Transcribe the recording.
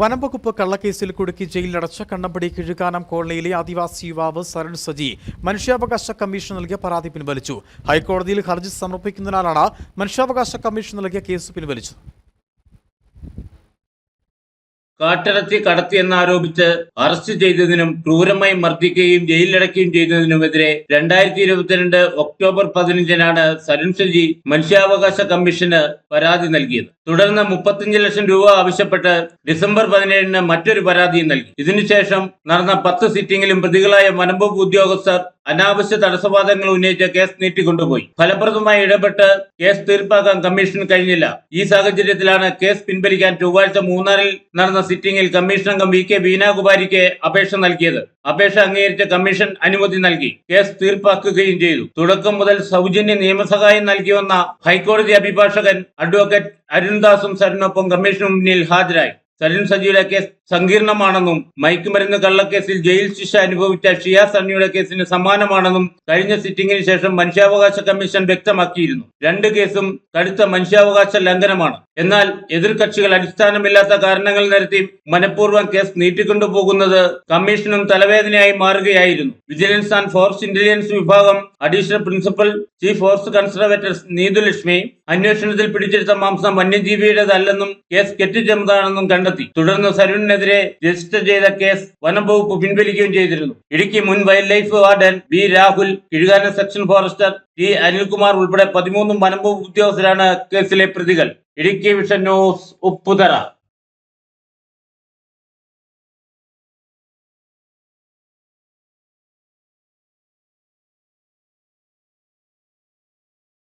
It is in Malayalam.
വനംവകുപ്പ് കള്ളക്കേസിൽ കുടുക്കി ജയിലിലടച്ച കണ്ണമ്പടി കിഴുകാനം കോളനിയിലെ ആദിവാസി യുവാവ് സരൺ സജി മനുഷ്യാവകാശ കമ്മീഷൻ നൽകിയ പരാതി പിൻവലിച്ചു. ഹൈക്കോടതിയിൽ ഹർജി സമർപ്പിക്കുന്നതിനാലാണ് മനുഷ്യാവകാശ കമ്മീഷൻ നൽകിയ കേസ് പിൻവലിച്ചത്. കാട്ടിറച്ചി കടത്തിയെന്നാരോപിച്ച് അറസ്റ്റ് ചെയ്തതിനും ക്രൂരമായി മർദ്ദിക്കുകയും ജയിലിലടക്കുകയും ചെയ്തതിനുമെതിരെ രണ്ടായിരത്തി ഇരുപത്തിരണ്ട് ഒക്ടോബർ പതിനഞ്ചിനാണ് സരുൺ മനുഷ്യാവകാശ കമ്മീഷന് പരാതി നൽകിയത്. തുടർന്ന് മുപ്പത്തിയഞ്ച് ലക്ഷം രൂപ ആവശ്യപ്പെട്ട് ഡിസംബർ പതിനേഴിന് മറ്റൊരു പരാതിയും നൽകി. ഇതിനുശേഷം നടന്ന പത്ത് സിറ്റിംഗിലും പ്രതികളായ വനംവകുപ്പ് ഉദ്യോഗസ്ഥർ അനാവശ്യ തടസ്സവാദങ്ങൾ ഉന്നയിച്ച കേസ് നീട്ടിക്കൊണ്ടുപോയി. ഫലപ്രദമായി ഇടപെട്ട് കേസ് തീർപ്പാക്കാൻ കമ്മീഷൻ കഴിഞ്ഞില്ല. ഈ സാഹചര്യത്തിലാണ് കേസ് പിൻവലിക്കാൻ ചൊവ്വാഴ്ച മൂന്നാറിൽ നടന്ന സിറ്റിംഗിൽ കമ്മീഷൻ അംഗം വി കെ വീനാകുമാരിക്ക് അപേക്ഷ നൽകിയത്. അപേക്ഷ അംഗീകരിച്ച കമ്മീഷൻ അനുമതി നൽകി. കേസ് തീർപ്പാക്കുകയും ചെയ്തു. തുടക്കം മുതൽ സൗജന്യ നിയമസഹായം നൽകിവന്ന ഹൈക്കോടതി അഭിഭാഷകൻ അഡ്വക്കേറ്റ് അരുൺദാസും സരനൊപ്പം കമ്മീഷന് മുന്നിൽ ഹാജരായി. സലിൻ സജിയുടെ കേസ് സങ്കീർണമാണെന്നും മയക്കുമരുന്ന് കള്ളക്കേസിൽ ജയിൽ ശിക്ഷ അനുഭവിച്ച ഷിയാസ് സണ്ണിയുടെ കേസിന് സമാനമാണെന്നും കഴിഞ്ഞ സിറ്റിംഗിന് ശേഷം മനുഷ്യാവകാശ കമ്മീഷൻ വ്യക്തമാക്കിയിരുന്നു. രണ്ട് കേസും കടുത്ത മനുഷ്യാവകാശ ലംഘനമാണ്. എന്നാൽ എതിർകക്ഷികൾ അടിസ്ഥാനമില്ലാത്ത കാരണങ്ങൾ നിരത്തി മനഃപൂർവം കേസ് നീട്ടിക്കൊണ്ടുപോകുന്നത് കമ്മീഷനും തലവേദനയായി മാറുകയായിരുന്നു. വിജിലൻസ് ആൻഡ് ഫോറസ്റ്റ് ഇന്റലിജൻസ് വിഭാഗം additional principal chief forest conservator Neethulakshmi അന്വേഷണത്തിൽ പിടിച്ചെടുത്ത മാംസം വന്യജീവിയുടേതല്ലെന്നും കേസ് കെട്ടിച്ചമതാണെന്നും കണ്ടെത്തി. തുടർന്ന് സരുണിനെതിരെ രജിസ്റ്റർ ചെയ്ത കേസ് വനം വകുപ്പ് പിൻവലിക്കുകയും ചെയ്തിരുന്നു. ഇടുക്കി മുൻ wildlife warden B Rahul Kizhukana section forester T Anilkumar ഉൾപ്പെടെ പതിമൂന്നും വനം വകുപ്പ് ഉദ്യോഗസ്ഥരാണ് കേസിലെ പ്രതികൾ. Idukki vision news Upputhara.